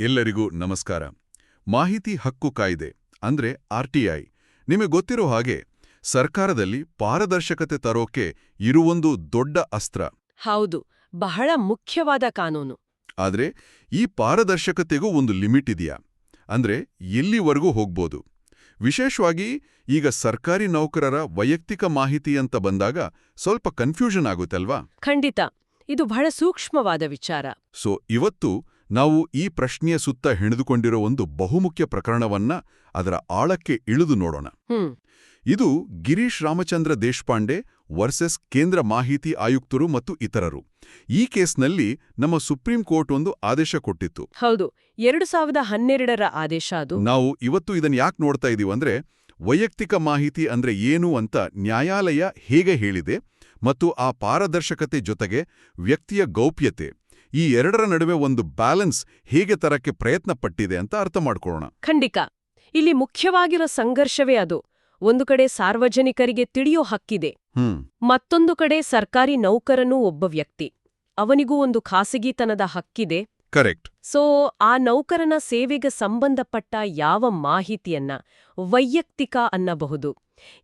ಎಲ್ಲರಿಗೂ ನಮಸ್ಕಾರ. ಮಾಹಿತಿ ಹಕ್ಕು ಕಾಯ್ದೆ ಅಂದ್ರೆ ಆರ್ಟಿಐ ನಿಮಗೆ ಗೊತ್ತಿರೋ ಹಾಗೆ ಸರ್ಕಾರದಲ್ಲಿ ಪಾರದರ್ಶಕತೆ ತರೋಕೆ ಇರುವೊಂದು ದೊಡ್ಡ ಅಸ್ತ್ರ. ಹೌದು ಬಹಳ ಮುಖ್ಯವಾದ ಕಾನೂನು. ಆದ್ರೆ ಈ ಪಾರದರ್ಶಕತೆಗೂ ಒಂದು ಲಿಮಿಟ್ ಇದೆಯಾ? ಅಂದ್ರೆ ಎಲ್ಲಿವರೆಗೂ ಹೋಗ್ಬೋದು? ವಿಶೇಷವಾಗಿ ಈಗ ಸರ್ಕಾರಿ ನೌಕರರ ವೈಯಕ್ತಿಕ ಮಾಹಿತಿ ಅಂತ ಬಂದಾಗ ಸ್ವಲ್ಪ ಕನ್ಫ್ಯೂಷನ್ ಆಗುತ್ತಲ್ವಾ? ಖಂಡಿತ ಇದು ಬಹಳ ಸೂಕ್ಷ್ಮವಾದ ವಿಚಾರ. ಸೊ ಇವತ್ತು ನಾವು ಈ ಪ್ರಶ್ನೆಯ ಸುತ್ತ ಹೆಣೆದುಕೊಂಡಿರೋ ಒಂದು ಬಹುಮುಖ್ಯ ಪ್ರಕರಣವನ್ನ ಅದರ ಆಳಕ್ಕೆ ಇಳಿದು ನೋಡೋಣ. ಇದು ಗಿರೀಶ್ ರಾಮಚಂದ್ರ ದೇಶಪಾಂಡೆ ವರ್ಸಸ್ ಕೇಂದ್ರ ಮಾಹಿತಿ ಆಯುಕ್ತರು ಮತ್ತು ಇತರರು. ಈ ಕೇಸ್ನಲ್ಲಿ ನಮ್ಮ ಸುಪ್ರೀಂ ಕೋರ್ಟ್ ಒಂದು ಆದೇಶ ಕೊಟ್ಟಿತ್ತು. ಹೌದು ಎರಡು ಸಾವಿರದ ಹನ್ನೆರಡರ ಆದೇಶ ಅದು. ನಾವು ಇವತ್ತು ಇದನ್ನ ಯಾಕೆ ನೋಡ್ತಾ ಇದೀವಿ ಅಂದ್ರೆ ವೈಯಕ್ತಿಕ ಮಾಹಿತಿ ಅಂದ್ರೆ ಏನು ಅಂತ ನ್ಯಾಯಾಲಯ ಹೇಗೆ ಹೇಳಿದೆ ಮತ್ತು ಆ ಪಾರದರ್ಶಕತೆ ಜೊತೆಗೆ ವ್ಯಕ್ತಿಯ ಗೌಪ್ಯತೆ ಈ ಎರಡರ ನಡುವೆ ಒಂದು ಬ್ಯಾಲೆನ್ಸ್ ಹೇಗೆ ತರಕ್ಕೆ ಪ್ರಯತ್ನ ಪಟ್ಟಿದೆ ಅಂತ ಅರ್ಥ ಮಾಡ್ಕೊಳ್ಳೋಣ. ಖಂಡಿತ. ಇಲ್ಲಿ ಮುಖ್ಯವಾಗಿರೋ ಸಂಘರ್ಷವೇ ಅದು. ಒಂದು ಕಡೆ ಸಾರ್ವಜನಿಕರಿಗೆ ತಿಳಿಯೋ ಹಕ್ಕಿದೆ. ಮತ್ತೊಂದು ಕಡೆ ಸರ್ಕಾರಿ ನೌಕರನೂ ಒಬ್ಬ ವ್ಯಕ್ತಿ. ಅವನಿಗೂ ಒಂದು ಖಾಸಗಿತನದ ಹಕ್ಕಿದೆ. ಕರೆಕ್ಟ್. ಸೊ ಆ ನೌಕರನ ಸೇವೆಗೆ ಸಂಬಂಧಪಟ್ಟ ಯಾವ ಮಾಹಿತಿಯನ್ನ ವೈಯಕ್ತಿಕ ಅನ್ನಬಹುದು.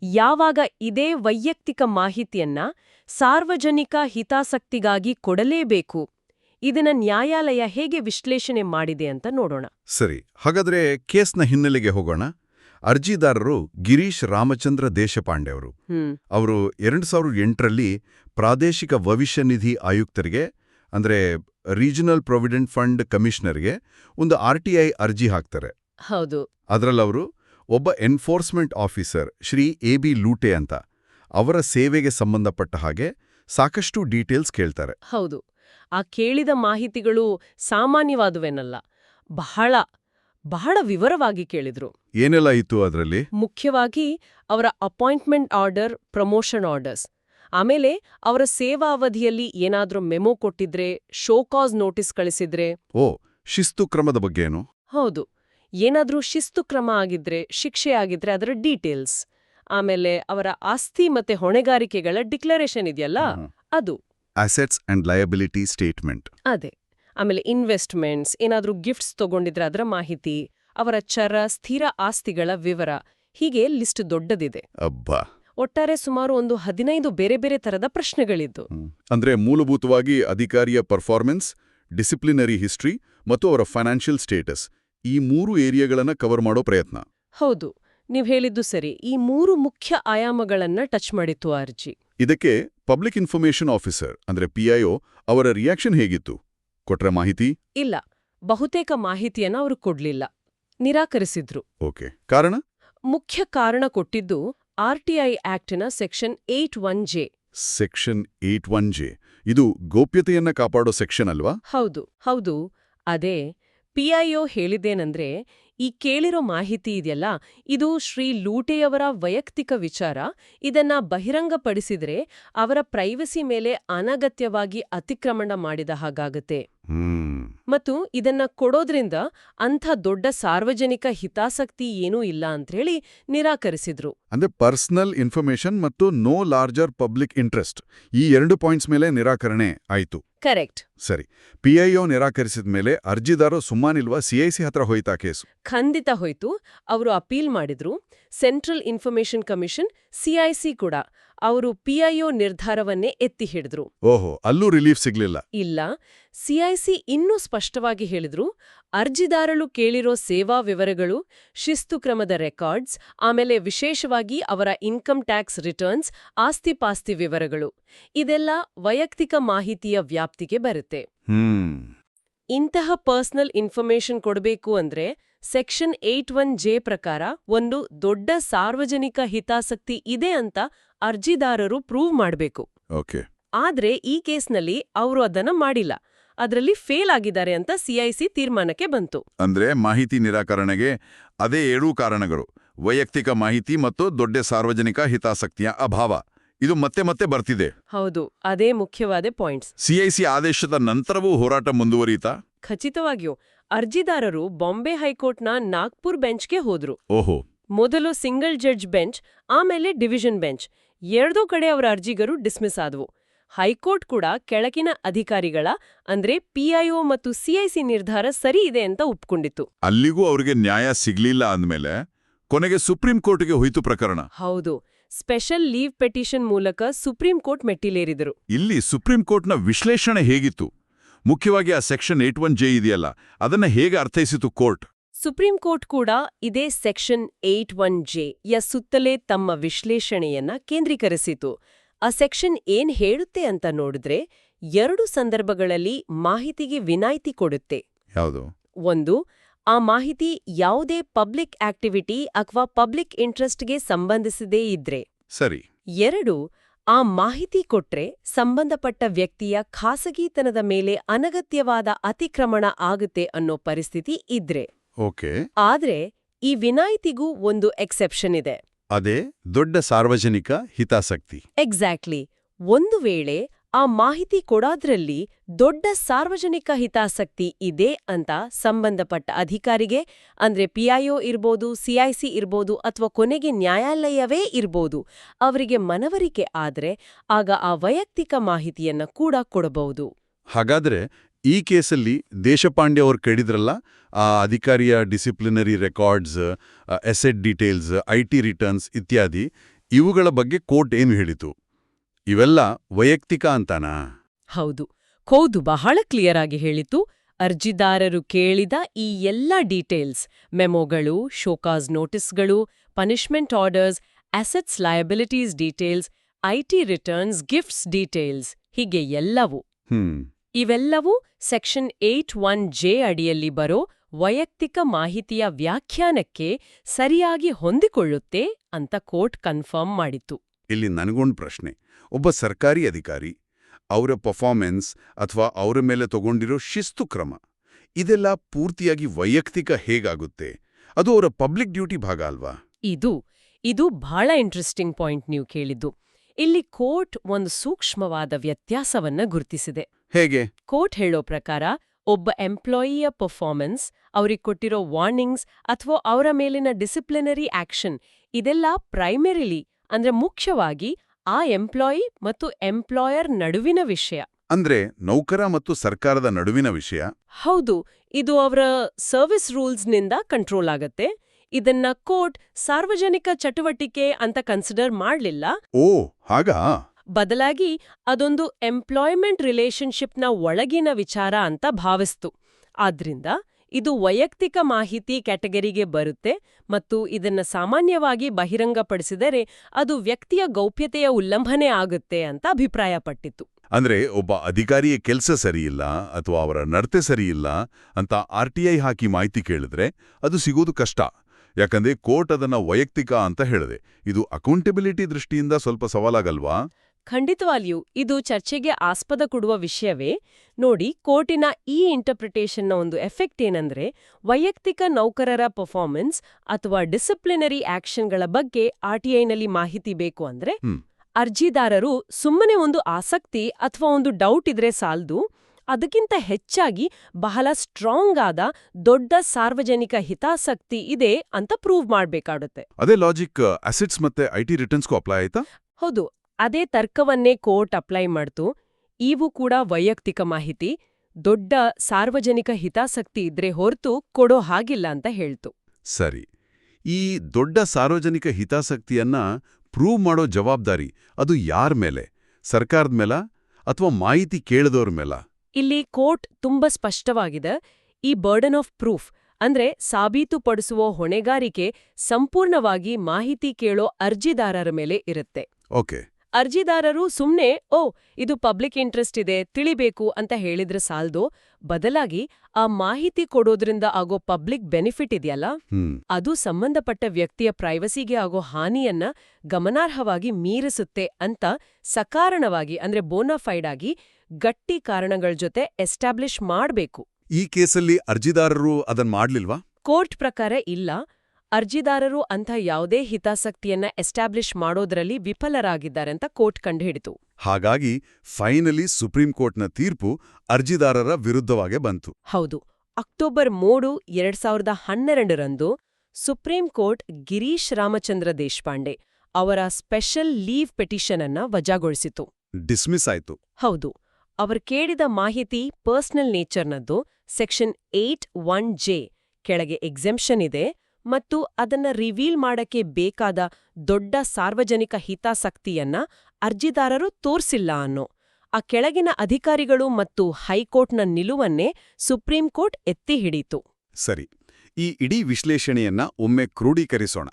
ಯಾವಾಗ ಇದೇ ವೈಯಕ್ತಿಕ ಮಾಹಿತಿಯನ್ನ ಸಾರ್ವಜನಿಕ ಹಿತಾಸಕ್ತಿಗಾಗಿ ಕೊಡಲೇಬೇಕು. ಇದನ್ನ ನ್ಯಾಯಾಲಯ ಹೇಗೆ ವಿಶ್ಲೇಷಣೆ ಮಾಡಿದೆ ಅಂತ ನೋಡೋಣ. ಸರಿ ಹಾಗಾದ್ರೆ ಕೇಸ್ನ ಹಿನ್ನೆಲೆಗೆ ಹೋಗೋಣ. ಅರ್ಜಿದಾರರು ಗಿರೀಶ್ ರಾಮಚಂದ್ರ ದೇಶಪಾಂಡೆ ಅವರು ಅವರು ಎರಡು ಸಾವಿರದ ಎಂಟರಲ್ಲಿ ಪ್ರಾದೇಶಿಕ ಭವಿಷ್ಯ ನಿಧಿ ಆಯುಕ್ತರಿಗೆ ಅಂದ್ರೆ ರೀಜನಲ್ ಪ್ರೊವಿಡೆಂಟ್ ಫಂಡ್ ಕಮಿಷನರ್ಗೆ ಒಂದು ಆರ್ಟಿಐ ಅರ್ಜಿ ಹಾಕ್ತಾರೆ. ಹೌದು. ಅದರಲ್ಲವರು ಒಬ್ಬ enforcement officer Shri A B Lute ಅಂತ. ಅವರ ಸೇವೆಗೆ ಸಂಬಂಧಪಟ್ಟ ಹಾಗೆ ಸಾಕಷ್ಟು ಡೀಟೇಲ್ಸ್ ಕೇಳ್ತಾರೆ. ಹೌದು. ಆ ಕೇಳಿದ ಮಾಹಿತಿಗಳು ಸಾಮಾನ್ಯವಾದುವೇನಲ್ಲ. ಬಹಳ ಬಹಳ ವಿವರವಾಗಿ ಕೇಳಿದ್ರು. ಏನೆಲ್ಲ ಇತ್ತು ಅದರಲ್ಲಿ? ಮುಖ್ಯವಾಗಿ ಅವರ ಅಪಾಯಿಂಟ್ಮೆಂಟ್ ಆರ್ಡರ್ ಪ್ರಮೋಷನ್ ಆರ್ಡರ್ಸ್. ಆಮೇಲೆ ಅವರ ಸೇವಾ ಅವಧಿಯಲ್ಲಿ ಏನಾದ್ರೂ ಮೆಮೊ ಕೊಟ್ಟಿದ್ರೆ ಶೋಕಾಸ್ ನೋಟಿಸ್ ಕಳಿಸಿದ್ರೆ. ಓ ಶಿಸ್ತು ಕ್ರಮದ ಬಗ್ಗೆ ಏನು ಹೌದು. ಏನಾದ್ರೂ ಶಿಸ್ತು ಕ್ರಮ ಆಗಿದ್ರೆ ಶಿಕ್ಷೆ ಆಗಿದ್ರೆ ಅದರ ಡೀಟೇಲ್ಸ್. ಆಮೇಲೆ ಅವರ ಆಸ್ತಿ ಮತ್ತೆ ಹೊಣೆಗಾರಿಕೆಗಳ ಡಿಕ್ಲರೇಷನ್ ಇದೆಯಲ್ಲ? ಅದು. ಅಸೆಟ್ಸ್ ಅಂಡ್ ಲಯಬಿಲಿಟಿ ಸ್ಟೇಟ್ಮೆಂಟ್ ಅದೇ. ಆಮೇಲೆ ಇನ್ವೆಸ್ಟ್ಮೆಂಟ್ಸ್ ಏನಾದ್ರೂ ಗಿಫ್ಟ್ಸ್ ತಗೊಂಡಿದ್ರೆ ಅದರ ಮಾಹಿತಿ ಅವರ ಚರ ಸ್ಥಿರ ಆಸ್ತಿಗಳ ವಿವರ ಹೀಗೆ ಲಿಸ್ಟ್ ದೊಡ್ಡದಿದೆ. ಅಬ್ಬಾ. ಒಟ್ಟಾರೆ ಸುಮಾರು ಒಂದು ಹದಿನೈದು ಬೇರೆ ಬೇರೆ ತರದ ಪ್ರಶ್ನೆಗಳಿದ್ದು. ಅಂದ್ರೆ ಮೂಲಭೂತವಾಗಿ ಅಧಿಕಾರಿಯ ಪರ್ಫಾರ್ಮೆನ್ಸ್ ಡಿಸಿಪ್ಲಿನರಿ ಹಿಸ್ಟ್ರಿ ಮತ್ತು ಅವರ ಫೈನಾನ್ಷಿಯಲ್ ಸ್ಟೇಟಸ್ ಈ ಮೂರು ಏರಿಯಾಗಳನ್ನ ಕವರ್ ಮಾಡೋ ಪ್ರಯತ್ನ. ಹೌದು. ನೀವು ಹೇಳಿದ್ದು ಸರಿ. ಈ ಮೂರು ಮುಖ್ಯ ಆಯಾಮಗಳನ್ನ ಟಚ್ ಮಾಡಿತ್ತು ಅರ್ಜಿ ಇದಕ್ಕೆ ಪಬ್ಲಿಕ್ ಇನ್ಫಾರ್ಮೇಷನ್ ಆಫೀಸರ್ ಅಂದ್ರೆ ಪಿಐಒ ಅವರ ರಿಯಾಕ್ಷನ್ ಹೇಗಿತ್ತು? ಕೊಟ್ರ ಮಾಹಿತಿ? ಇಲ್ಲ. ಬಹುತೇಕ ಮಾಹಿತಿಯನ್ನ ಅವರು ಕೊಡ್ಲಿಲ್ಲ. ನಿರಾಕರಿಸಿದ್ರು. ಓಕೆ. ಕಾರಣ? ಮುಖ್ಯ ಕಾರಣ ಕೊಟ್ಟಿದ್ದು RTI ಆಕ್ಟ್ನ section eight one J. Section eight one J. ಇದು ಗೋಪ್ಯತೆಯನ್ನ ಕಾಪಾಡೋ ಸೆಕ್ಷನ್ ಅಲ್ವಾ? ಹೌದು. ಹೌದು. ಅದೇ ಪಿಐಒ ಹೇಳಿದೇನಂದ್ರೆ ಈ ಕೇಳಿರೋ ಮಾಹಿತಿ ಇದೆಯಲ್ಲ, ಇದು ಶ್ರೀ ಲೂಟೆಯವರ ವೈಯಕ್ತಿಕ ವಿಚಾರ. ಇದನ್ನ ಬಹಿರಂಗಪಡಿಸಿದ್ರೆ ಅವರ ಪ್ರೈವಸಿ ಮೇಲೆ ಅನಗತ್ಯವಾಗಿ ಅತಿಕ್ರಮಣ ಮಾಡಿದ ಹಾಗಾಗತ್ತೆ. ಮತ್ತು ಇದನ್ನ ಕೊಡೋದ್ರಿಂದ ಅಂಥ ದೊಡ್ಡ ಸಾರ್ವಜನಿಕ ಹಿತಾಸಕ್ತಿ ಏನೂ ಇಲ್ಲ ಅಂತ್ಹೇಳಿ ನಿರಾಕರಿಸಿದ್ರು. ಅಂದ್ರೆ ಪರ್ಸನಲ್ ಇನ್ಫಾರ್ಮೇಶನ್ ಮತ್ತು ನೋ ಲಾರ್ಜರ್ ಪಬ್ಲಿಕ್ ಇಂಟ್ರೆಸ್ಟ್ ಈ ಎರಡು ಪಾಯಿಂಟ್ಸ್ ಮೇಲೆ ನಿರಾಕರಣೆ ಆಯಿತು. ಕರೆಕ್ಟ್. ಸರಿ. ಪಿಐಒ ನಿರಾಕರಿಸಿದ ಮೇಲೆ ಅರ್ಜಿದಾರ ಸುಮ್ಮನಿಲ್ವ ಸಿಐಸಿ ಹತ್ರ ಹೋಯ್ತಾ ಕೇಸು? ಖಂಡಿತ ಹೋಯ್ತು. ಅವರು ಅಪೀಲ್ ಮಾಡಿದ್ರು. ಸೆಂಟ್ರಲ್ ಇನ್ಫಾರ್ಮೇಷನ್ ಕಮಿಷನ್ ಸಿಐಸಿ ಕೂಡ. ಅವರು ಪಿಐಒ ನಿರ್ಧಾರವನ್ನೇ ಎತ್ತಿ ಹಿಡಿದ್ರು. ಓಹೋ ಅಲ್ಲೂ ರಿಲೀಫ್ ಸಿಗ್ಲಿಲ್ಲ. ಇಲ್ಲ ಸಿಐಸಿ ಇನ್ನೂ ಸ್ಪಷ್ಟವಾಗಿ ಹೇಳಿದ್ರು ಅರ್ಜಿದಾರರು ಕೇಳಿರೋ ಸೇವಾ ವಿವರಗಳು ಶಿಸ್ತು ಕ್ರಮದ ರೆಕಾರ್ಡ್ಸ್ ಆಮೇಲೆ ವಿಶೇಷವಾಗಿ ಅವರ ಇನ್ಕಮ್ ಟ್ಯಾಕ್ಸ್ ರಿಟರ್ನ್ಸ್ ಆಸ್ತಿಪಾಸ್ತಿ ವಿವರಗಳು. ಇದೆಲ್ಲ ವೈಯಕ್ತಿಕ ಮಾಹಿತಿಯ ವ್ಯಾಪ್ತಿಗೆ ಬರುತ್ತೆ. ಇಂತಹ ಪರ್ಸನಲ್ ಇನ್ಫಾರ್ಮೇಷನ್ ಕೊಡಬೇಕು ಅಂದ್ರೆ ಸೆಕ್ಷನ್ ಏಟ್ ಒನ್ ಜೆ ಪ್ರಕಾರ ಒಂದು ದೊಡ್ಡ ಸಾರ್ವಜನಿಕ ಹಿತಾಸಕ್ತಿ ಇದೆ ಅಂತ ಅರ್ಜಿದಾರರು ಪ್ರೂವ್ ಮಾಡಬೇಕು. ಓಕೆ. ಆದ್ರೆ ಈ ಕೇಸ್ನಲ್ಲಿ ಅವರು ಅದನ್ನ ಮಾಡಿಲ್ಲ. ಅದರಲ್ಲಿ ಫೇಲ್ ಆಗಿದ್ದಾರೆ ಅಂತ ಸಿಐಸಿ ತೀರ್ಮಾನಕ್ಕೆ ಬಂತು. ಅಂದ್ರೆ ಮಾಹಿತಿ ನಿರಾಕರಣೆಗೆ ಅದೇ ಏಳೂ ಕಾರಣಗಳು. ವೈಯಕ್ತಿಕ ಮಾಹಿತಿ ಮತ್ತು ದೊಡ್ಡ ಸಾರ್ವಜನಿಕ ಹಿತಾಸಕ್ತಿಯ ಅಭಾವ. ಇದು ಮತ್ತೆ ಮತ್ತೆ ಬರ್ತಿದೆ. ಹೌದು ಅದೇ ಮುಖ್ಯವಾದ ಪಾಯಿಂಟ್ಸ್. ಸಿಐಸಿ ಆದೇಶದ ನಂತರವೂ ಹೋರಾಟ ಮುಂದುವರಿಯಿತಾ ಖಚಿತವಾಗಿಯೂ ಅರ್ಜಿದಾರರು ಬಾಂಬೆ ಹೈಕೋರ್ಟ್ನ ನಾಗ್ಪುರ್ ಬೆಂಚ್ಗೆ ಹೋದ್ರು. ಓಹೋ. ಮೊದಲು ಸಿಂಗಲ್ ಜಡ್ಜ್ ಬೆಂಚ್ ಆಮೇಲೆ ಡಿವಿಷನ್ ಬೆಂಚ್ ಎರಡೂ ಕಡೆ ಅವರ ಅರ್ಜಿಗರು ಡಿಸ್ಮಿಸ್ ಆದವು. ಹೈಕೋರ್ಟ್ ಕೂಡ ಕೆಳಕಿನ ಅಧಿಕಾರಿಗಳ ಅಂದ್ರೆ ಪಿಐಒ ಮತ್ತು ಸಿಐಸಿ ನಿರ್ಧಾರ ಸರಿ ಇದೆ ಅಂತ ಒಪ್ಕೊಂಡಿತ್ತು. ಅಲ್ಲಿಗೂ ಅವರಿಗೆ ನ್ಯಾಯ ಸಿಗ್ಲಿಲ್ಲ ಅಂದ್ಮೇಲೆ ಕೊನೆಗೆ ಸುಪ್ರೀಂ ಕೋರ್ಟ್ಗೆ ಹೋಯಿತು ಪ್ರಕರಣ. ಹೌದು. ಸ್ಪೆಷಲ್ ಲೀವ್ ಪೆಟಿಷನ್ ಮೂಲಕ ಸುಪ್ರೀಂ ಕೋರ್ಟ್ ಮೆಟ್ಟಿಲೇರಿದರು. ಇಲ್ಲಿ ಸುಪ್ರೀಂ ಕೋರ್ಟ್ನ ವಿಶ್ಲೇಷಣೆ ಹೇಗಿತ್ತು? ಮುಖ್ಯವಾಗಿ ಆ ಸೆಕ್ಷನ್ ಏಟ್ ಒನ್ ಜೆ ಇದೆಯಲ್ಲ ಅದನ್ನ ಹೇಗೆ ಅರ್ಥೈಸಿತು ಕೋರ್ಟ್? ಸುಪ್ರೀಂ ಕೋರ್ಟ್ ಕೂಡ ಇದೇ ಸೆಕ್ಷನ್ ಏಟ್ ಒನ್ ಜೆ ಯ ಸುತ್ತಲೇ ತಮ್ಮ ವಿಶ್ಲೇಷಣೆಯನ್ನ ಕೇಂದ್ರೀಕರಿಸಿತು. ಆ ಸೆಕ್ಷನ್ ಏನ್ ಹೇಳುತ್ತೆ ಅಂತ ನೋಡಿದ್ರೆ ಎರಡು ಸಂದರ್ಭಗಳಲ್ಲಿ ಮಾಹಿತಿಗೆ ವಿನಾಯಿತಿ ಕೊಡುತ್ತೆ. ಯಾವುದು? ಒಂದು ಆ ಮಾಹಿತಿ ಯಾವುದೇ ಪಬ್ಲಿಕ್ ಆಕ್ಟಿವಿಟಿ ಅಥವಾ ಪಬ್ಲಿಕ್ ಇಂಟ್ರೆಸ್ಟ್ಗೆ ಸಂಬಂಧಿಸಿದೇ ಇದ್ರೆ. ಸರಿ. ಎರಡು ಆ ಮಾಹಿತಿ ಕೊಟ್ರೆ ಸಂಬಂಧಪಟ್ಟ ವ್ಯಕ್ತಿಯ ಖಾಸಗಿತನದ ಮೇಲೆ ಅನಗತ್ಯವಾದ ಅತಿಕ್ರಮಣ ಆಗುತ್ತೆ ಅನ್ನೋ ಪರಿಸ್ಥಿತಿ ಇದ್ರೆ. ಓಕೆ. ಆದ್ರೆ ಈ ವಿನಾಯಿತಿಗೂ ಒಂದು ಎಕ್ಸೆಪ್ಷನ್ ಇದೆ. ಅದೇ ದೊಡ್ಡ ಸಾರ್ವಜನಿಕ ಹಿತಾಸಕ್ತಿ. ಎಕ್ಸಾಕ್ಟ್ಲಿ. ಒಂದು ವೇಳೆ ಆ ಮಾಹಿತಿ ಕೊಡೋದ್ರಲ್ಲಿ ದೊಡ್ಡ ಸಾರ್ವಜನಿಕ ಹಿತಾಸಕ್ತಿ ಇದೆ ಅಂತ ಸಂಬಂಧಪಟ್ಟ ಅಧಿಕಾರಿಗೆ, ಅಂದ್ರೆ ಪಿಐಒ ಇರ್ಬೋದು ಸಿಐಸಿ ಇರ್ಬೋದು ಅಥವಾ ಕೊನೆಗೆ ನ್ಯಾಯಾಲಯವೇ ಇರ್ಬೋದು, ಅವರಿಗೆ ಮನವರಿಕೆ ಆದ್ರೆ ಆಗ ಆ ವೈಯಕ್ತಿಕ ಮಾಹಿತಿಯನ್ನ ಕೂಡ ಕೊಡಬಹುದು. ಹಾಗಾದ್ರೆ ಈ ಕೇಸಲ್ಲಿ ದೇಶಪಾಂಡೆ ಅವರು ಕೇಳಿದ್ರಲ್ಲ, ಆ ಅಧಿಕಾರಿಯ disciplinary records asset details, I returns ಇತ್ಯಾದಿ, ಇವುಗಳ ಬಗ್ಗೆ ಕೋರ್ಟ್ ಏನು ಹೇಳಿತು? ಇವೆಲ್ಲ ವೈಯಕ್ತಿಕ ಅಂತಾನಾ? ಹೌದು. ಹೌದು ಬಹಳ ಕ್ಲಿಯರ್ ಆಗಿ ಹೇಳಿತು. ಅರ್ಜಿದಾರರು ಕೇಳಿದ ಈ ಎಲ್ಲ ಡೀಟೇಲ್ಸ್ ಮೆಮೊಗಳು show cause ನೋಟಿಸ್ಗಳು punishment orders assets liabilities details IT returns gifts details ಹೀಗೆ ಎಲ್ಲವೂ. ಇವೆಲ್ಲವೂ ಸೆಕ್ಷನ್ ಏಟ್ ಒನ್ ಜೆ ಅಡಿಯಲ್ಲಿ ಬರೋ ವೈಯಕ್ತಿಕ ಮಾಹಿತಿಯ ವ್ಯಾಖ್ಯಾನಕ್ಕೆ ಸರಿಯಾಗಿ ಹೊಂದಿಕೊಳ್ಳುತ್ತೆ ಅಂತ ಕೋರ್ಟ್ ಕನ್ಫರ್ಮ್ ಮಾಡಿತು ಇಲ್ಲಿ ನನಗೊಂದು ಪ್ರಶ್ನೆ. ಒಬ್ಬ ಸರ್ಕಾರಿ ಅಧಿಕಾರಿ ಅವರ ಪರ್ಫಾರ್ಮೆನ್ಸ್ ಅಥವಾ ಅವರ ಮೇಲೆ ತಗೊಂಡಿರೋ ಶಿಸ್ತು ಕ್ರಮ ಇದೆಲ್ಲ ಪೂರ್ತಿಯಾಗಿ ವೈಯಕ್ತಿಕ ಹೇಗಾಗುತ್ತೆ? ಅದು ಅವರ ಪಬ್ಲಿಕ್ ಡ್ಯೂಟಿ ಭಾಗ ಅಲ್ವಾ? ಇದು ಇದು ಬಹಳ ಇಂಟ್ರೆಸ್ಟಿಂಗ್ ಪಾಯಿಂಟ್ ನೀವು ಕೇಳಿದ್ದು. ಇಲ್ಲಿ ಕೋರ್ಟ್ ಒಂದು ಸೂಕ್ಷ್ಮವಾದ ವ್ಯತ್ಯಾಸವನ್ನ ಗುರುತಿಸಿದೆ. ಹೇಗೆ? ಕೋರ್ಟ್ ಹೇಳೋ ಪ್ರಕಾರ ಒಬ್ಬ ಎಂಪ್ಲಾಯಿಯ ಪರ್ಫಾರ್ಮೆನ್ಸ್ ಅವರಿಗೆ ಕೊಟ್ಟಿರೋ ವಾರ್ನಿಂಗ್ಸ್ ಅಥವಾ ಅವರ ಮೇಲಿನ ಡಿಸಿಪ್ಲಿನರಿ ಆಕ್ಷನ್ ಇದೆಲ್ಲ ಪ್ರೈಮರಿಲಿ ಅಂದ್ರೆ ಮುಖ್ಯವಾಗಿ ಆ ಎಂಪ್ಲಾಯಿ ಮತ್ತು ಎಂಪ್ಲಾಯರ್ ನಡುವಿನ ವಿಷಯ. ಅಂದ್ರೆ ನೌಕರ ಮತ್ತು ಸರ್ಕಾರದ ನಡುವಿನ ವಿಷಯ? ಹೌದು ಇದು ಅವರ ಸರ್ವಿಸ್ ರೂಲ್ಸ್ನಿಂದ ಕಂಟ್ರೋಲ್ ಆಗತ್ತೆ. ಇದನ್ನ ಕೋರ್ಟ್ ಸಾರ್ವಜನಿಕ ಚಟುವಟಿಕೆ ಅಂತ ಕನ್ಸಿಡರ್ ಮಾಡ್ಲಿಲ್ಲ. ಓ ಹಾಗಾ? ಬದಲಾಗಿ ಅದೊಂದು ಎಂಪ್ಲಾಯ್ಮೆಂಟ್ ರಿಲೇಶನ್ಶಿಪ್ನ ಒಳಗಿನ ವಿಚಾರ ಅಂತ ಭಾವಿಸ್ತು. ಆದ್ರಿಂದ ಇದು ವೈಯಕ್ತಿಕ ಮಾಹಿತಿ ಕ್ಯಾಟಗರಿಗೆ ಬರುತ್ತೆ ಮತ್ತು ಇದನ್ನ ಸಾಮಾನ್ಯವಾಗಿ ಬಹಿರಂಗಪಡಿಸಿದರೆ ಅದು ವ್ಯಕ್ತಿಯ ಗೌಪ್ಯತೆಯ ಉಲ್ಲಂಘನೆ ಆಗುತ್ತೆ ಅಂತ ಅಭಿಪ್ರಾಯಪಟ್ಟಿತು. ಅಂದ್ರೆ ಒಬ್ಬ ಅಧಿಕಾರಿಯ ಕೆಲಸ ಸರಿಯಿಲ್ಲ ಅಥವಾ ಅವರ ನಡತೆ ಸರಿಯಿಲ್ಲ ಅಂತ ಆರ್ ಹಾಕಿ ಮಾಹಿತಿ ಕೇಳಿದ್ರೆ ಅದು ಸಿಗೋದು ಕಷ್ಟ. ಯಾಕಂದ್ರೆ ಕೋರ್ಟ್ ಅದನ್ನ ವೈಯಕ್ತಿಕ ಅಂತ ಹೇಳಿದೆ. ಇದು ಅಕೌಂಟೆಬಿಲಿಟಿ ದೃಷ್ಟಿಯಿಂದ ಸ್ವಲ್ಪ ಸವಾಲಾಗಲ್ವಾ? ಖಂಡಿತವಾಗ್ಲಿಯೂ ಇದು ಚರ್ಚೆಗೆ ಆಸ್ಪದ ಕೊಡುವ ವಿಷಯವೇ. ನೋಡಿ ಕೋರ್ಟಿನ ಈ ಇಂಟರ್ಪ್ರಿಟೇಷನ್ನ ಒಂದು ಎಫೆಕ್ಟ್ ಏನಂದ್ರೆ ವೈಯಕ್ತಿಕ ನೌಕರರ ಪರ್ಫಾರ್ಮೆನ್ಸ್ ಅಥವಾ ಡಿಸಿಪ್ಲಿನರಿ ಆಕ್ಷನ್ಗಳ ಬಗ್ಗೆ ಆರ್ಟಿಐನಲ್ಲಿ ಮಾಹಿತಿ ಬೇಕು ಅಂದ್ರೆ ಅರ್ಜಿದಾರರು ಸುಮ್ಮನೆ ಒಂದು ಆಸಕ್ತಿ ಅಥವಾ ಒಂದು ಡೌಟ್ ಇದ್ರೆ ಸಾಲ್ದು ಅದಕ್ಕಿಂತ ಹೆಚ್ಚಾಗಿ ಬಹಳ ಸ್ಟ್ರಾಂಗ್ ಆದ ದೊಡ್ಡ ಸಾರ್ವಜನಿಕ ಹಿತಾಸಕ್ತಿ ಇದೆ ಅಂತ ಪ್ರೂವ್ ಮಾಡಬೇಕಾಗುತ್ತೆ. ಅದೇ ಲಾಜಿಕ್ ಅಸೆಟ್ಸ್ ಮತ್ತೆ ಐಟಿ ರಿಟರ್ನ್ಸ್ಗೂ ಅಪ್ಲೈ ಆಯ್ತಾ? ಹೌದು. ಅದೇ ತರ್ಕವನ್ನೇ ಕೋರ್ಟ್ ಅಪ್ಲೈ ಮಾಡ್ತು. ಇವು ಕೂಡ ವೈಯಕ್ತಿಕ ಮಾಹಿತಿ ದೊಡ್ಡ ಸಾರ್ವಜನಿಕ ಹಿತಾಸಕ್ತಿ ಇದ್ರೆ ಹೊರತು ಕೊಡೋ ಹಾಗಿಲ್ಲ ಅಂತ ಹೇಳ್ತು. ಸರಿ. ಈ ದೊಡ್ಡ ಸಾರ್ವಜನಿಕ ಹಿತಾಸಕ್ತಿಯನ್ನ ಪ್ರೂವ್ ಮಾಡೋ ಜವಾಬ್ದಾರಿ ಅದು ಯಾರ ಮೇಲೆ? ಸರ್ಕಾರದ ಮೇಲ ಅಥವಾ ಮಾಹಿತಿ ಕೇಳದವ್ರ ಮೇಲ? ಇಲ್ಲಿ ಕೋರ್ಟ್ ತುಂಬಾ ಸ್ಪಷ್ಟವಾಗಿದೆ. ಈ ಬರ್ಡನ್ ಆಫ್ ಪ್ರೂಫ್ ಅಂದ್ರೆ ಸಾಬೀತುಪಡಿಸುವ ಹೊಣೆಗಾರಿಕೆ ಸಂಪೂರ್ಣವಾಗಿ ಮಾಹಿತಿ ಕೇಳೋ ಅರ್ಜಿದಾರರ ಮೇಲೆ ಇರುತ್ತೆ. ಓಕೆ. ಅರ್ಜಿದಾರರು ಸುಮ್ಮನೆ ಓ ಇದು ಪಬ್ಲಿಕ್ ಇಂಟ್ರೆಸ್ಟ್ ಇದೆ ತಿಳಿಬೇಕು ಅಂತ ಹೇಳಿದ್ರೆ ಸಾಲ್ದು. ಬದಲಾಗಿ ಆ ಮಾಹಿತಿ ಕೊಡೋದ್ರಿಂದ ಆಗೋ ಪಬ್ಲಿಕ್ ಬೆನಿಫಿಟ್ ಇದೆಯಲ್ಲ? ಅದು ಸಂಬಂಧಪಟ್ಟ ವ್ಯಕ್ತಿಯ ಪ್ರೈವಸಿಗೆ ಆಗೋ ಹಾನಿಯನ್ನ ಗಮನಾರ್ಹವಾಗಿ ಮೀರಿಸುತ್ತೆ ಅಂತ ಸಕಾರಣವಾಗಿ ಅಂದ್ರೆ ಬೋನಾಫೈಡ್ ಆಗಿ ಗಟ್ಟಿ ಕಾರಣಗಳ ಜೊತೆ ಎಸ್ಟಾಬ್ಲಿಷ್ ಮಾಡಬೇಕು. ಈ ಕೇಸಲ್ಲಿ ಅರ್ಜಿದಾರರು ಅದನ್ನ ಮಾಡ್ಲಿಲ್ವಾ? ಕೋರ್ಟ್ ಪ್ರಕಾರ ಇಲ್ಲ. ಅರ್ಜಿದಾರರು ಅಂಥ ಯಾವುದೇ ಹಿತಾಸಕ್ತಿಯನ್ನ ಎಸ್ಟಾಬ್ಲಿಷ್ ಮಾಡೋದ್ರಲ್ಲಿ ವಿಫಲರಾಗಿದ್ದಾರೆ ಅಂತ ಕೋರ್ಟ್ ಕಂಡುಹಿಡಿತು. ಹಾಗಾಗಿ ಫೈನಲಿ ಸುಪ್ರೀಂ ಕೋರ್ಟ್ನ ತೀರ್ಪು ಅರ್ಜಿದಾರರ ವಿರುದ್ಧವಾಗೇ ಬಂತು. ಹೌದು. ಅಕ್ಟೋಬರ್ ಮೂರು ಎರಡ್ ಸಾವಿರದ ಹನ್ನೆರಡರಂದು ಸುಪ್ರೀಂ ಕೋರ್ಟ್ ಗಿರೀಶ್ ರಾಮಚಂದ್ರ ದೇಶಪಾಂಡೆ ಅವರ ಸ್ಪೆಷಲ್ ಲೀವ್ ಪೆಟಿಷನ್ ಅನ್ನ ವಜಾಗೊಳಿಸಿತು. ಡಿಸ್ಮಿಸ್ ಆಯ್ತು. ಹೌದು. ಅವರು ಕೇಳಿದ ಮಾಹಿತಿ ಪರ್ಸನಲ್ ನೇಚರ್ನದ್ದು ಸೆಕ್ಷನ್ ಏಟ್ ಒನ್ ಜೆ ಕೆಳಗೆ ಎಕ್ಸೆಂಪ್ಷನ್ ಇದೆ. ಮತ್ತು ಅದನ್ನ ರಿವೀಲ್ ಮಾಡಕ್ಕೆ ಬೇಕಾದ ದೊಡ್ಡ ಸಾರ್ವಜನಿಕ ಹಿತಾಸಕ್ತಿಯನ್ನ ಅರ್ಜಿದಾರರು ತೋರ್ಸಿಲ್ಲ ಅನ್ನೋ. ಆ ಕೆಳಗಿನ ಅಧಿಕಾರಿಗಳು ಮತ್ತು ಹೈಕೋರ್ಟ್ನ ನಿಲುವನ್ನೇ ಸುಪ್ರೀಂ ಕೋರ್ಟ್ ಎತ್ತಿ ಹಿಡಿತು. ಸರಿ, ಈ ಇಡೀ ವಿಶ್ಲೇಷಣೆಯನ್ನ ಒಮ್ಮೆ ಕ್ರೋಢೀಕರಿಸೋಣ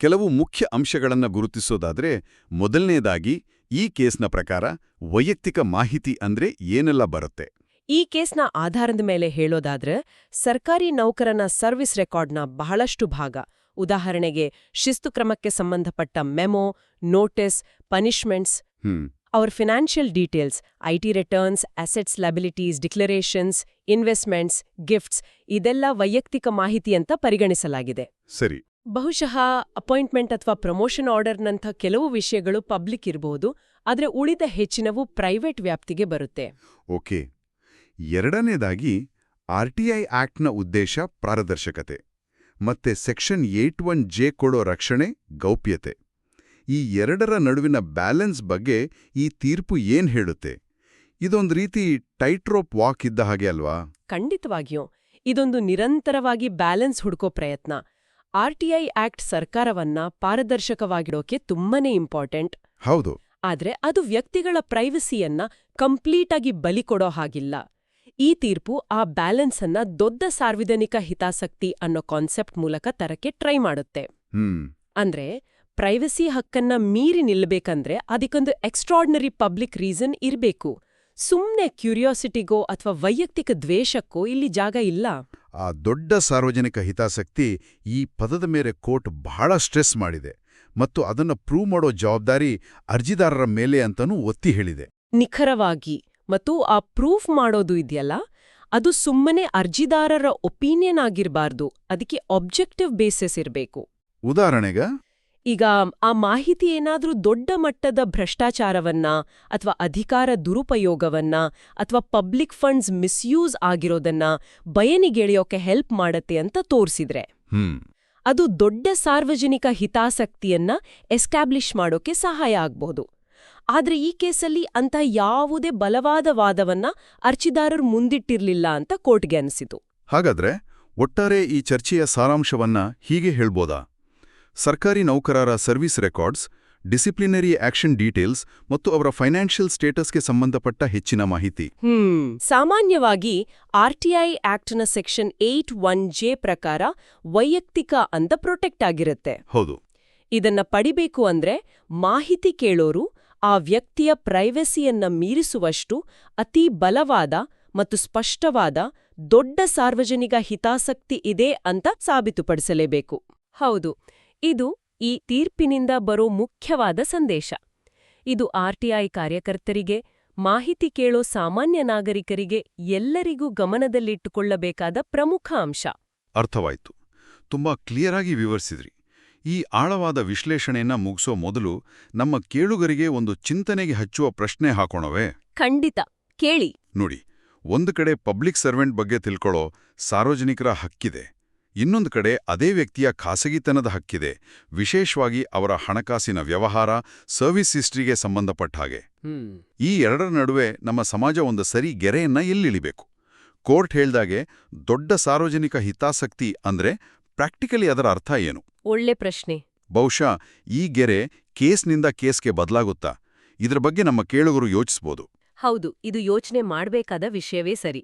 ಕೆಲವು ಮುಖ್ಯ ಅಂಶಗಳನ್ನ ಗುರುತಿಸೋದಾದ್ರೆ, ಮೊದಲನೇದಾಗಿ ಈ ಕೇಸ್ನ ಪ್ರಕಾರ ವೈಯಕ್ತಿಕ ಮಾಹಿತಿ ಅಂದ್ರೆ ಏನೆಲ್ಲ ಬರುತ್ತೆ? ಈ ಕೇಸ್ನ ಆಧಾರದ ಮೇಲೆ ಹೇಳೋದಾದ್ರೆ ಸರ್ಕಾರಿ ನೌಕರನ ಸರ್ವಿಸ್ ರೆಕಾರ್ಡ್ನ ಬಹಳಷ್ಟು ಭಾಗ ಉದಾಹರಣೆಗೆ ಶಿಸ್ತು ಕ್ರಮಕ್ಕೆ ಸಂಬಂಧಪಟ್ಟ ಮೆಮೊ ನೋಟಿಸ್ ಪನಿಷ್ಮೆಂಟ್ಸ್ ಅವ್ರ financial details IT returns assets liabilities declarations investments gifts ಇದೆಲ್ಲ ವೈಯಕ್ತಿಕ ಮಾಹಿತಿ ಅಂತ ಪರಿಗಣಿಸಲಾಗಿದೆ. ಸರಿ. ಬಹುಶಃ ಅಪಾಯಿಂಟ್ಮೆಂಟ್ ಅಥವಾ ಪ್ರಮೋಷನ್ ಆರ್ಡರ್ನಂಥ ಕೆಲವು ವಿಷಯಗಳು ಪಬ್ಲಿಕ್ ಇರಬಹುದು ಆದರೆ ಉಳಿದ ಹೆಚ್ಚಿನವು ಪ್ರೈವೇಟ್ ವ್ಯಾಪ್ತಿಗೆ ಬರುತ್ತೆ. ಓಕೆ. ಎರಡನೇದಾಗಿ ಆರ್ಟಿಐ ಆಕ್ಟ್ನ ಉದ್ದೇಶ ಪಾರದರ್ಶಕತೆ ಮತ್ತೆ ಸೆಕ್ಷನ್ ಏಟ್ ಒನ್ ಜೆ ಕೊಡೋ ರಕ್ಷಣೆ ಗೌಪ್ಯತೆ. ಈ ಎರಡರ ನಡುವಿನ ಬ್ಯಾಲೆನ್ಸ್ ಬಗ್ಗೆ ಈ ತೀರ್ಪು ಏನ್ ಹೇಳುತ್ತೆ? ಇದೊಂದು ರೀತಿ ಟೈಟ್ರೋಪ್ ವಾಕ್ ಇದ್ದ ಹಾಗೆ ಅಲ್ವಾ? ಖಂಡಿತವಾಗಿಯೂ. ಇದೊಂದು ನಿರಂತರವಾಗಿ ಬ್ಯಾಲೆನ್ಸ್ ಹುಡುಕೋ ಪ್ರಯತ್ನ. ಆರ್ಟಿಐ ಆಕ್ಟ್ ಸರ್ಕಾರವನ್ನ ಪಾರದರ್ಶಕವಾಗಿಡೋಕೆ ತುಂಬಾನೇ ಇಂಪಾರ್ಟೆಂಟ್. ಹೌದು. ಆದ್ರೆ ಅದು ವ್ಯಕ್ತಿಗಳ ಪ್ರೈವಸಿಯನ್ನ ಕಂಪ್ಲೀಟಾಗಿ ಬಲಿ ಕೊಡೋ ಹಾಗಿಲ್ಲ. ಈ ತೀರ್ಪು ಆ ಬ್ಯಾಲೆನ್ಸ್ ಅನ್ನ ದೊಡ್ಡ ಸಾರ್ವಜನಿಕ ಹಿತಾಸಕ್ತಿ ಅನ್ನೋ ಕಾನ್ಸೆಪ್ಟ್ ಮೂಲಕ ತರಕ್ಕೆ ಟ್ರೈ ಮಾಡುತ್ತೆ. ಅಂದ್ರೆ ಪ್ರೈವಸಿ ಹಕ್ಕನ್ನ ಮೀರಿ ನಿಲ್ಬೇಕಂದ್ರೆ ಅದಕ್ಕೊಂದು ಎಕ್ಸ್ಟ್ರಾರ್ಡಿನರಿ ಪಬ್ಲಿಕ್ ರೀಸನ್ ಇರಬೇಕು. ಸುಮ್ನೆ ಕ್ಯೂರಿಯಾಸಿಟಿಗೋ ಅಥವಾ ವೈಯಕ್ತಿಕ ದ್ವೇಷಕ್ಕೋ ಇಲ್ಲಿ ಜಾಗ ಇಲ್ಲ. ಆ ದೊಡ್ಡ ಸಾರ್ವಜನಿಕ ಹಿತಾಸಕ್ತಿ ಈ ಪದದ ಮೇಲೆ ಕೋರ್ಟ್ ಬಹಳ ಸ್ಟ್ರೆಸ್ ಮಾಡಿದೆ ಮತ್ತು ಅದನ್ನು ಪ್ರೂವ್ ಮಾಡೋ ಜವಾಬ್ದಾರಿ ಅರ್ಜಿದಾರರ ಮೇಲೆ ಅಂತನೂ ಒತ್ತಿ ಹೇಳಿದೆ. ನಿಖರವಾಗಿ ಮತ್ತು ಆ ಪ್ರೂಫ್ ಮಾಡೋದು ಇದೆಯಲ್ಲ ಅದು ಸುಮ್ಮನೆ ಅರ್ಜಿದಾರರ ಒಪಿನಿಯನ್ ಆಗಿರಬಾರ್ದು. ಅದಕ್ಕೆ ಆಬ್ಜೆಕ್ಟಿವ್ ಬೇಸಿಸ್ ಇರಬೇಕು. ಉದಾಹರಣೆಗೆ? ಈಗ ಆ ಮಾಹಿತಿ ಏನಾದ್ರೂ ದೊಡ್ಡ ಮಟ್ಟದ ಭ್ರಷ್ಟಾಚಾರವನ್ನ ಅಥವಾ ಅಧಿಕಾರ ದುರುಪಯೋಗವನ್ನ ಅಥವಾ ಪಬ್ಲಿಕ್ ಫಂಡ್ಸ್ ಮಿಸ್ಯೂಸ್ ಆಗಿರೋದನ್ನ ಬಯನಿಗೆಳೆಯೋಕೆ ಹೆಲ್ಪ್ ಮಾಡತ್ತೆ ಅಂತ ತೋರಿಸಿದ್ರೆ. ಅದು ದೊಡ್ಡ ಸಾರ್ವಜನಿಕ ಹಿತಾಸಕ್ತಿಯನ್ನ ಎಸ್ಟಾಬ್ಲಿಷ್ ಮಾಡೋಕೆ ಸಹಾಯ ಆಗ್ಬಹುದು ಆದ್ರೆ ಈ ಕೇಸಲ್ಲಿ ಅಂತ ಯಾವುದೇ ಬಲವಾದ ವಾದವನ್ನ ಅರ್ಜಿದಾರರು ಮುಂದಿಟ್ಟಿರ್ಲಿಲ್ಲ ಅಂತ ಕೋರ್ಟ್ಗೆ ಅನಿಸಿತು. ಹಾಗಾದ್ರೆ ಒಟ್ಟಾರೆ ಈ ಚರ್ಚೆಯ ಸಾರಾಂಶವನ್ನ ಹೀಗೆ ಹೇಳ್ಬೋದಾ? ಸರ್ಕಾರಿ ನೌಕರರ service records disciplinary action details ಮತ್ತು ಅವರ ಫೈನಾನ್ಷಿಯಲ್ ಸ್ಟೇಟಸ್ಗೆ ಸಂಬಂಧಪಟ್ಟ ಹೆಚ್ಚಿನ ಮಾಹಿತಿ. ಸಾಮಾನ್ಯವಾಗಿ ಆರ್ಟಿಐ ಆಕ್ಟ್ನ ಸೆಕ್ಷನ್ ಏಟ್ ಒನ್ ಜೆ ಪ್ರಕಾರ ವೈಯಕ್ತಿಕ ಅಂತ ಪ್ರೊಟೆಕ್ಟ್ ಆಗಿರುತ್ತೆ. ಹೌದು. ಇದನ್ನ ಪಡಿಬೇಕು ಅಂದ್ರೆ ಮಾಹಿತಿ ಕೇಳೋರು ಆ ವ್ಯಕ್ತಿಯ ಪ್ರೈವಸಿಯನ್ನ ಮೀರಿಸುವಷ್ಟು ಅತಿ ಬಲವಾದ ಮತ್ತು ಸ್ಪಷ್ಟವಾದ ದೊಡ್ಡ ಸಾರ್ವಜನಿಕ ಹಿತಾಸಕ್ತಿ ಇದೆ ಅಂತ ಸಾಬೀತುಪಡಿಸಲೇಬೇಕು. ಹೌದು, ಇದು ಈ ತೀರ್ಪಿನಿಂದ ಬರೋ ಮುಖ್ಯವಾದ ಸಂದೇಶ. ಇದು ಆರ್ಟಿಐ ಕಾರ್ಯಕರ್ತರಿಗೆ, ಮಾಹಿತಿ ಕೇಳೋ ಸಾಮಾನ್ಯ ನಾಗರಿಕರಿಗೆ ಎಲ್ಲರಿಗೂ ಗಮನದಲ್ಲಿಟ್ಟುಕೊಳ್ಳಬೇಕಾದ ಪ್ರಮುಖ ಅಂಶ. ಅರ್ಥವಾಯಿತು. ತುಂಬಾ ಕ್ಲಿಯರ್ ಆಗಿ ವಿವರಿಸಿದ್ರಿ. ಈ ಆಳವಾದ ವಿಶ್ಲೇಷಣೆಯನ್ನ ಮುಗಿಸೋ ಮೊದಲು ನಮ್ಮ ಕೇಳುಗರಿಗೆ ಒಂದು ಚಿಂತನೆಗೆ ಹಚ್ಚುವ ಪ್ರಶ್ನೆ ಹಾಕೋಣವೇ? ಖಂಡಿತ. ಕೇಳಿ. ನೋಡಿ ಒಂದು ಕಡೆ ಪಬ್ಲಿಕ್ ಸರ್ವೆಂಟ್ ಬಗ್ಗೆ ತಿಳ್ಕೊಳ್ಳೋ ಸಾರ್ವಜನಿಕರ ಹಕ್ಕಿದೆ. ಇನ್ನೊಂದು ಕಡೆ ಅದೇ ವ್ಯಕ್ತಿಯ ಖಾಸಗಿತನದ ಹಕ್ಕಿದೆ. ವಿಶೇಷವಾಗಿ ಅವರ ಹಣಕಾಸಿನ ವ್ಯವಹಾರ ಸರ್ವಿಸ್ ಹಿಸ್ಟ್ರಿಗೆ ಸಂಬಂಧಪಟ್ಟ ಹಾಗೆ. ಈ ಎರಡರ ನಡುವೆ ನಮ್ಮ ಸಮಾಜ ಒಂದು ಸರಿ ಗೆರೆಯನ್ನ ಎಲ್ಲಿಳಿಬೇಕು? ಕೋರ್ಟ್ ಹೇಳ್ದಾಗೆ ದೊಡ್ಡ ಸಾರ್ವಜನಿಕ ಹಿತಾಸಕ್ತಿ ಅಂದ್ರೆ ಪ್ರಾಕ್ಟಿಕಲಿ ಅದರ ಅರ್ಥ ಏನು? ಒಳ್ಳೆ ಪ್ರಶ್ನೆ. ಬಹುಶಃ ಈ ಗೆರೆ ಕೇಸ್ನಿಂದ ಕೇಸ್ಗೆ ಬದಲಾಗುತ್ತಾ? ಇದರ ಬಗ್ಗೆ ನಮ್ಮ ಕೇಳುಗರು ಯೋಚಿಸಬಹುದು ಹೌದು ಇದು ಯೋಚನೆ ಮಾಡ್ಬೇಕಾದ ವಿಷಯವೇ ಸರಿ.